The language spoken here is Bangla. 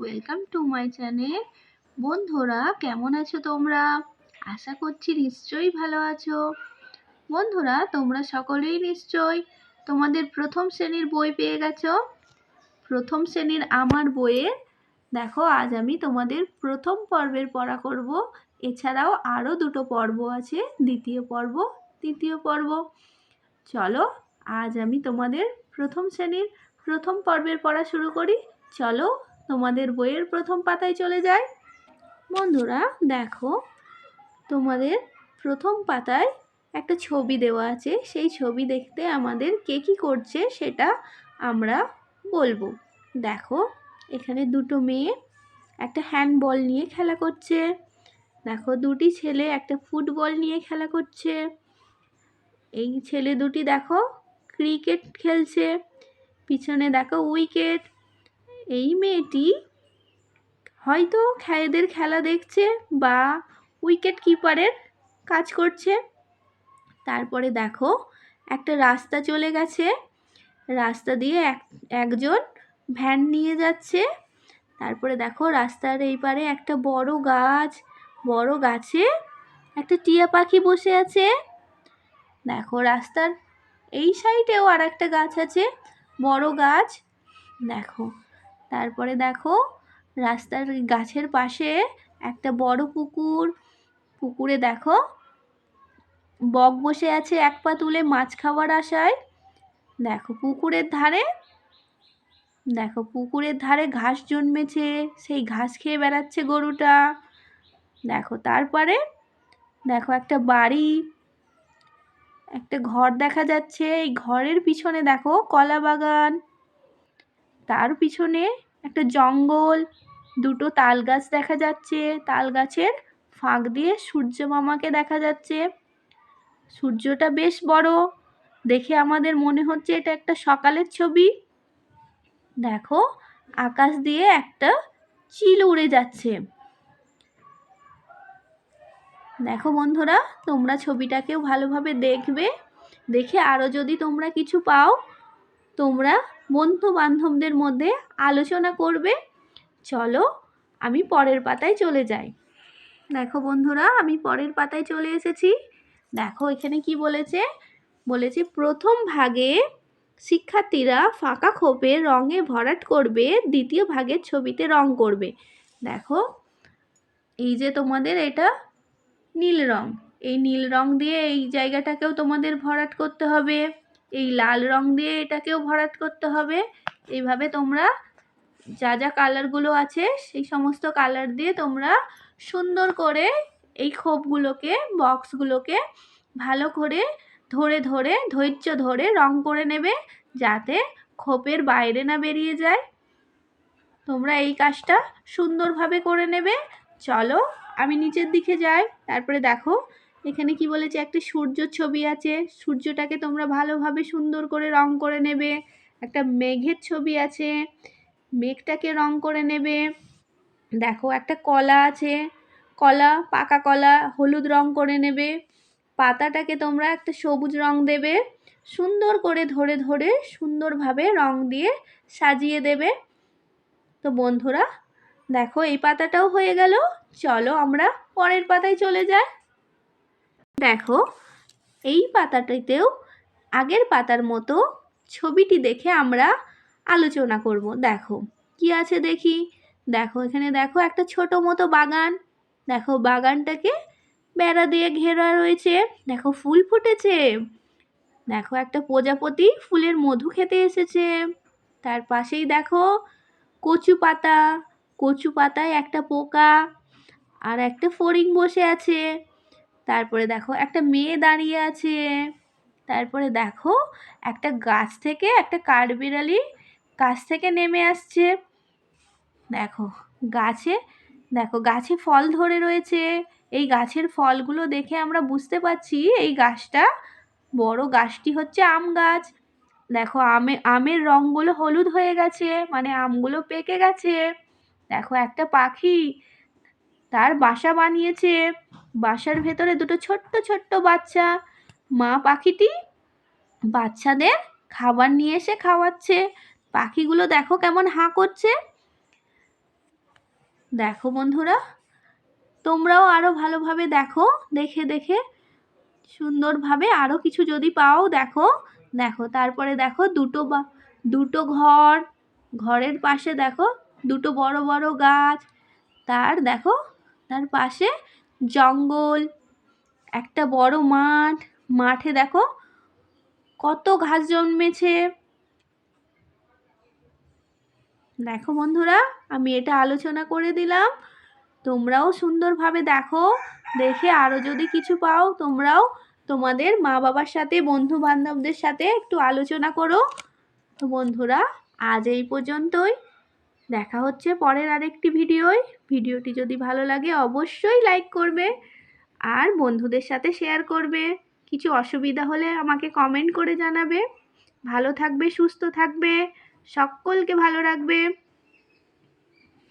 ওয়েলকাম টু মাই চ্যানেল বন্ধুরা, কেমন আছো তোমরা? আশা করছি নিশ্চয়ই ভালো আছো। বন্ধুরা, তোমরা সকলেই নিশ্চয় তোমাদের প্রথম শ্রেণির বই পেয়ে গেছো। প্রথম শ্রেণির আমার বইয়ে দেখো, আজ আমি তোমাদের প্রথম পর্বের পড়া করব। এছাড়াও আরও দুটো পর্ব আছে, দ্বিতীয় পর্ব, তৃতীয় পর্ব। চলো, আজ আমি তোমাদের প্রথম শ্রেণির প্রথম পর্বের পড়া শুরু করি। চলো তোমাদের বইয়ের প্রথম পাতায় চলে যায়। বন্ধুরা, দেখো, তোমাদের প্রথম পাতায় একটা ছবি দেওয়া আছে। সেই ছবি দেখতে আমাদের কে কী করছে সেটা আমরা বলব। দেখো, এখানে দুটো মেয়ে একটা হ্যান্ডবল নিয়ে খেলা করছে। দেখো, দুটি ছেলে একটা ফুটবল নিয়ে খেলা করছে। এই ছেলে দুটি, দেখো, ক্রিকেট খেলছে। পিছনে, দেখো, উইকেট। এই মেয়েটি হয়তো খেয়েদের খেলা দেখছে বা উইকেট কিপারের কাজ করছে। তারপরে দেখো, একটা রাস্তা চলে গেছে। রাস্তা দিয়ে এক, একজন ভ্যান নিয়ে যাচ্ছে। তারপরে দেখো, রাস্তার এই পারে একটা বড় গাছ, বড় গাছে একটা টিয়া পাখি বসে আছে। দেখো, রাস্তার এই সাইডেও আর একটা গাছ আছে, বড় গাছ। দেখো তারপরে দেখো রাস্তার গাছের পাশে একটা বড় পুকুর। পুকুরে দেখো বক বসে আছে এক পা তুলে মাছ খাওয়ার আশায়। দেখো পুকুরের ধারে, দেখো পুকুরের ধারে ঘাস জন্মেছে, সেই ঘাস খেয়ে বেড়াচ্ছে গরুটা। দেখো তারপরে দেখো একটা বাড়ি, একটা ঘর দেখা যাচ্ছে। এই ঘরের পিছনে দেখো কলা বাগান। তার পিছনে একটা জঙ্গল, দুটো তাল গাছ দেখা যাচ্ছে। তাল গাছের ফাঁক দিয়ে সূর্য মামাকে দেখা যাচ্ছে। সূর্যটা বেশ বড়। দেখে আমাদের মনে হচ্ছে এটা একটা সকালের ছবি। দেখো, আকাশ দিয়ে একটা চিল উড়ে যাচ্ছে। দেখো বন্ধুরা, তোমরা ছবিটাকেও ভালোভাবে দেখবে। দেখে আরও যদি তোমরা কিছু পাও তোমরা বন্ধু বান্ধবদের মধ্যে আলোচনা করবে। চলো, আমি পরের পাতায় চলে যাই। দেখো বন্ধুরা, আমি পরের পাতায় চলে এসেছি। দেখো এখানে কি বলেছে? বলেছে, প্রথম ভাগে শিক্ষার্থীরা ফাঁকা খোপে রঙে ভরাট করবে, দ্বিতীয় ভাগের ছবিতে রং করবে। দেখো, এই যে তোমাদের এটা নীল রং। এই নীল রং দিয়ে এই জায়গাটাকেও তোমাদের ভরাট করতে হবে। এই লাল রং দিয়ে এটাকেও ভরাট করতে হবে। এইভাবে তোমরা যা যা কালারগুলো আছে, সেই সমস্ত কালার দিয়ে তোমরা সুন্দর করে এই খোপগুলোকে বক্সগুলোকে ভালো করে ধরে ধরে, ধৈর্য ধরে রং করে নেবে যাতে খোপের বাইরে না বেরিয়ে যায়। তোমরা এই কাজটা সুন্দরভাবে করে নেবে। চলো আমি নিচের দিকে যাই, তারপরে দেখো এখানে কি বলেছে? একটা সূর্যর ছবি আছে। সূর্যটাকে তোমরা ভালোভাবে সুন্দর করে রং করে নেবে। একটা মেঘের ছবি আছে। মেঘটাকে রং করে নেবে। দেখো, একটা কলা আছে। কলা, পাকা কলা, হলুদ রং করে নেবে। পাতাটাকে তোমরা একটা সবুজ রং দেবে। সুন্দর করে ধরে ধরে সুন্দরভাবে রং দিয়ে সাজিয়ে দেবে। তো বন্ধুরা, দেখো, এই পাতাটাও হয়ে গেল। চলো আমরা পরের পাতায় চলে যাই। দেখো, এই পাতাটিতেও আগের পাতার মতো ছবিটি দেখে আমরা আলোচনা করব। দেখো, কি আছে দেখি? দেখো, এখানে দেখো একটা ছোট মতো বাগান। দেখো, বাগানটাকে বেড়া দিয়ে ঘেরা রয়েছে। দেখো, ফুল ফুটেছে। দেখো, একটা প্রজাপতি ফুলের মধু খেতে এসেছে। তার পাশেই দেখো, কচু পাতা। কচু পাতায় একটা পোকা আর একটা ফড়িং বসে আছে। তারপরে দেখো একটা মেয়ে দাঁড়িয়ে আছে। তারপরে দেখো একটা গাছ থেকে একটা কাঠবিড়ালি গাছ থেকে নেমে আসছে। দেখো গাছে দেখো গাছে ফল ধরে রয়েছে। এই গাছের ফলগুলো দেখে আমরা বুঝতে পারছি এই গাছটা বড় গাছটি হচ্ছে আম গাছ। দেখো আমে, আমের রঙগুলো হলুদ হয়ে গেছে মানে আমগুলো পেকে গেছে। দেখো একটা পাখি তার বাসা বানিয়েছে। বাসার ভেতরে দুটো ছোট্ট ছোট্ট বাচ্চা। মা পাখিটি বাচ্চাদের খাবার নিয়ে এসে খাওয়াচ্ছে। পাখিগুলো দেখো কেমন হাঁ করছে। দেখো বন্ধুরা, তোমরাও আরও ভালোভাবে দেখো, দেখে দেখে। সুন্দরভাবে আরও কিছু যদি পাও, দেখো দেখো। তারপরে দেখো দুটো বা, দুটো ঘর। ঘরের পাশে দেখো দুটো বড় বড় গাছ। তার দেখো তার পাশে জঙ্গল, একটা বড় মাঠ। মাঠে দেখো কত ঘাস জন্মেছে। দেখো বন্ধুরা, আমি এটা আলোচনা করে দিলাম। তোমরাও সুন্দরভাবে দেখো, দেখে আরও যদি কিছু পাও, তোমরাও তোমাদের মা বাবার সাথে বন্ধু বান্ধবদের সাথে একটু আলোচনা করো। তো বন্ধুরা, আজ এই পর্যন্তই। দেখা হচ্ছে পরের আরেকটি ভিডিওয়। ভিডিওটি যদি ভালো লাগে, অবশ্যই লাইক করবে আর বন্ধুদের সাথে শেয়ার করবে। কিছু অসুবিধা হলে আমাকে কমেন্ট করে জানাবে। ভালো থাকবে, সুস্থ থাকবে, সকলকে ভালো রাখবে।